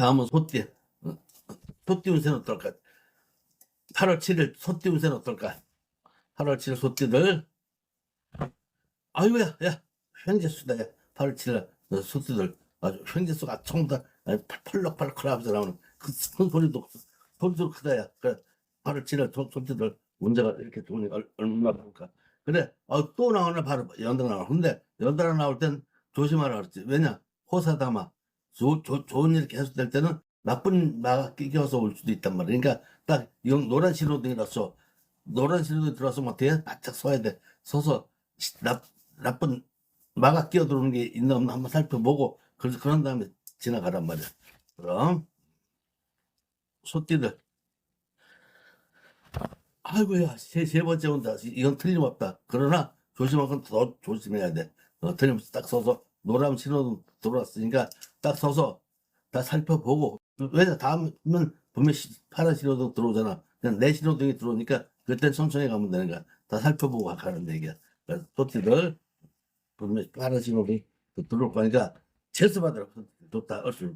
다음은 소띠. 어, 소띠 운세는 어떨까? 8월 7일 소띠 운세는 어떨까? 8월 7일 소띠들. 아이고야, 야, 횡재수다, 야. 8월 7일 어, 소띠들. 아주 횡재수가 총다 펄럭펄럭 하면서 나오는 그큰 소리도, 소리도 크다, 야. 그래, 8월 7일 소, 소띠들 문제가 이렇게 얼- 얼마나 좋을까. 그래, 어, 또 나오네, 바로 연달아 나와. 근데 연달아 나올 땐 조심하라 그랬지. 왜냐? 호사다마. 조, 조, 좋은 일이 계속 될 때는 나쁜 마가 끼겨서 올 수도 있단 말이야. 그러니까 딱 이건 노란 신호등이라서 노란 신호등 들어서 막 뒤에 바짝 서야 돼. 서서 시- 나, 나쁜 마가 끼어 들어오는 게 있나 없나 한번 살펴보고 그래서 그런 다음에 지나가란 말이야. 그럼 소띠들 아이고야 세, 세 번째 온다. 이건 틀림없다. 그러나 조심할 건더 조심해야 돼. 어, 틀림없이 딱 서서 노란 신호등 들어왔으니까 딱 서서 다 살펴보고 왜냐 다음은 분명 시- 파란 신호등 들어오잖아. 그냥 내 신호등이 들어오니까 그땐 천천히 가면 되는 거야. 다 살펴보고 가는 얘기야. 그래서 토티들 분명 파란 신호등이 들어올 거니까 체스 받으라. 좋다. 얼쑤.